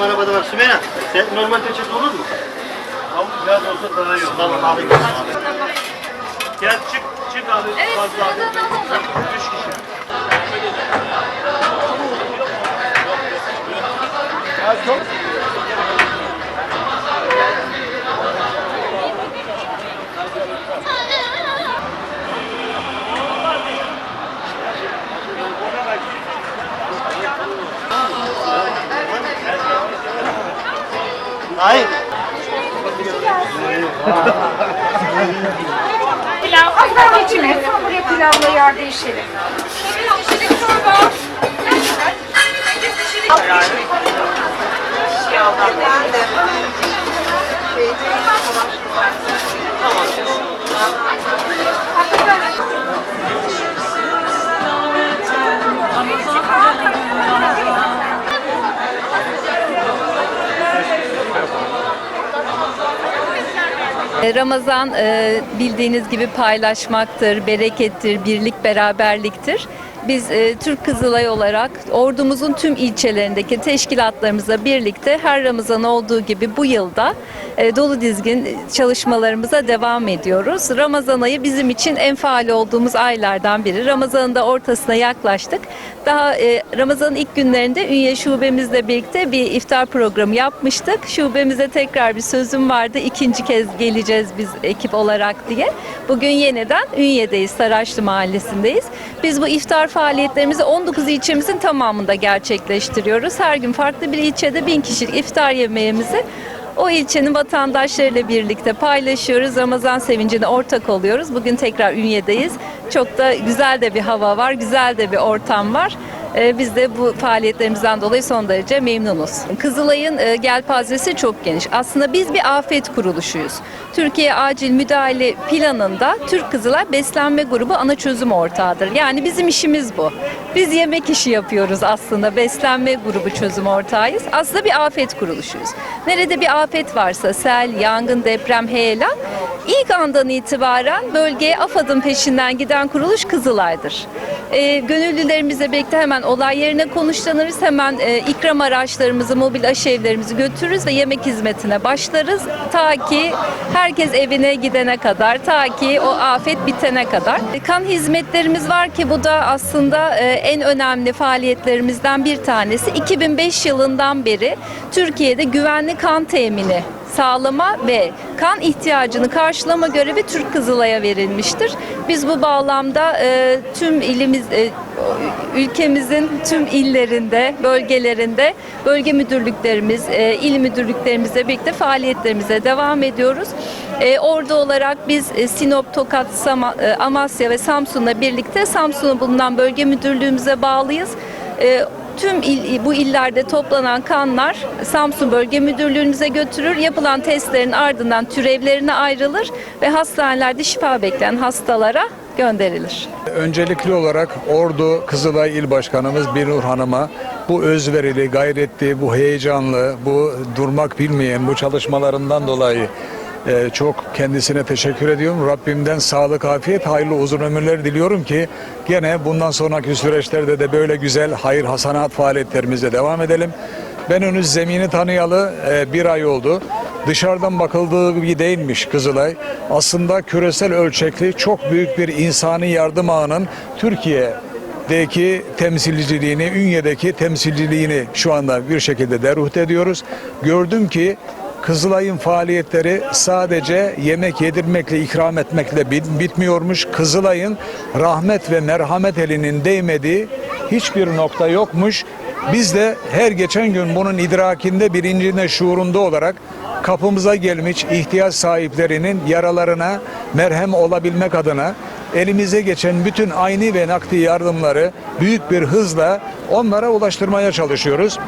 Arabada var Sümeyra. Sen normal peçete olur mu? Tavuk biraz olsa daha iyi olur. Tamam abi. Gel çık, çık abi. Evet, Fazla abi. Üç kişi. Hayır. Pilav. Hatta içine. Sonra buraya pilavla yer değişelim. Kişilik çorba. E, Ramazan e, bildiğiniz gibi paylaşmaktır, berekettir, birlik beraberliktir. Biz e, Türk Kızılay olarak ordumuzun tüm ilçelerindeki teşkilatlarımızla birlikte her Ramazan olduğu gibi bu yılda e, dolu dizgin çalışmalarımıza devam ediyoruz. Ramazan ayı bizim için en faal olduğumuz aylardan biri. Ramazan'ın da ortasına yaklaştık. Daha e, Ramazan'ın ilk günlerinde Ünye şubemizle birlikte bir iftar programı yapmıştık. Şubemize tekrar bir sözüm vardı. İkinci kez geleceğiz biz ekip olarak diye. Bugün yeniden Ünye'deyiz, Saraçlı Mahallesi'ndeyiz. Biz bu iftar faaliyetlerimizi 19 ilçemizin tamamında gerçekleştiriyoruz. Her gün farklı bir ilçede bin kişilik iftar yemeğimizi o ilçenin vatandaşlarıyla birlikte paylaşıyoruz. Ramazan sevincine ortak oluyoruz. Bugün tekrar Ünye'deyiz. Çok da güzel de bir hava var, güzel de bir ortam var. Ee, Biz de bu faaliyetlerimizden dolayı son derece memnunuz. Kızılay'ın e, gelpazesi çok geniş. Aslında biz bir afet kuruluşuyuz. Türkiye Acil Müdahale Planı'nda Türk Kızılay Beslenme Grubu ana çözüm ortağıdır. Yani bizim işimiz bu. Biz yemek işi yapıyoruz aslında. Beslenme grubu çözüm ortağıyız. Aslında bir afet kuruluşuyuz. Nerede bir afet varsa sel, yangın, deprem, heyelan ilk andan itibaren bölgeye AFAD'ın peşinden giden kuruluş Kızılay'dır. E, gönüllülerimizle birlikte hemen olay yerine konuşlanırız. Hemen e, ikram araçlarımızı, mobil aşevlerimizi götürürüz ve yemek hizmetine başlarız. Ta ki herkes evine gidene kadar, ta ki o afet bitene kadar. E, Kan hizmetlerimiz var ki bu da aslında e, en önemli faaliyetlerimizden bir tanesi. 2005 yılından beri Türkiye'de güvenli kan temini sağlama ve kan ihtiyacını karşılama görevi Türk Kızılay'a verilmiştir. Biz bu bağlamda e, tüm ilimiz e, ülkemizin tüm illerinde, bölgelerinde bölge müdürlüklerimiz, e, il müdürlüklerimizle birlikte faaliyetlerimize devam ediyoruz. E, orada olarak biz e, Sinop, Tokat, Sama- e, Amasya ve Samsun'la birlikte Samsun'da bulunan bölge müdürlüğümüze bağlıyız. E, Tüm il, bu illerde toplanan kanlar Samsun Bölge Müdürlüğümüze götürür. Yapılan testlerin ardından türevlerine ayrılır ve hastanelerde şifa bekleyen hastalara gönderilir. Öncelikli olarak Ordu Kızılay İl Başkanımız Binur Hanım'a bu özverili, gayretli, bu heyecanlı, bu durmak bilmeyen bu çalışmalarından dolayı e, çok kendisine teşekkür ediyorum. Rabbimden sağlık, afiyet, hayırlı uzun ömürler diliyorum ki gene bundan sonraki süreçlerde de böyle güzel hayır hasanat faaliyetlerimize devam edelim. Ben henüz zemini tanıyalı e, bir ay oldu. Dışarıdan bakıldığı gibi değilmiş Kızılay. Aslında küresel ölçekli çok büyük bir insani yardım ağının Türkiye'deki temsilciliğini, Ünye'deki temsilciliğini şu anda bir şekilde deruht ediyoruz. Gördüm ki Kızılay'ın faaliyetleri sadece yemek yedirmekle, ikram etmekle bit- bitmiyormuş. Kızılay'ın rahmet ve merhamet elinin değmediği hiçbir nokta yokmuş. Biz de her geçen gün bunun idrakinde, bilincinde, şuurunda olarak kapımıza gelmiş ihtiyaç sahiplerinin yaralarına merhem olabilmek adına elimize geçen bütün ayni ve nakdi yardımları büyük bir hızla onlara ulaştırmaya çalışıyoruz.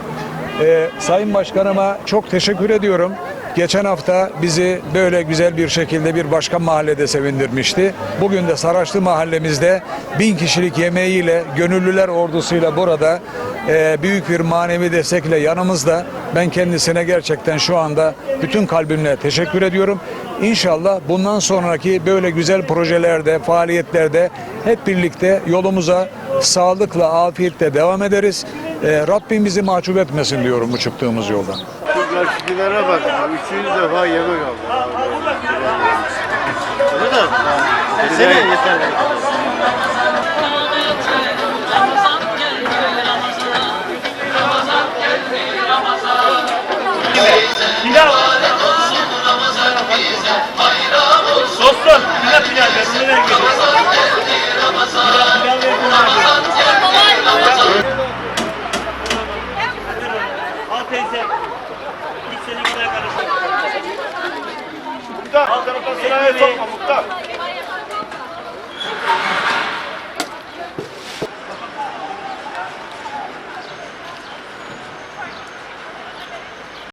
Ee, Sayın Başkanıma çok teşekkür ediyorum. Geçen hafta bizi böyle güzel bir şekilde bir başka mahallede sevindirmişti. Bugün de Saraçlı mahallemizde bin kişilik yemeğiyle, gönüllüler ordusuyla burada e, büyük bir manevi destekle yanımızda. Ben kendisine gerçekten şu anda bütün kalbimle teşekkür ediyorum. İnşallah bundan sonraki böyle güzel projelerde, faaliyetlerde hep birlikte yolumuza sağlıkla, afiyetle devam ederiz. E, Rabbim bizi mahcup etmesin diyorum bu çıktığımız yoldan. Şu bak. Üçüncü defa yemek aldı. Öyle de. Desene yeter. Sıraya sokma Muhtar.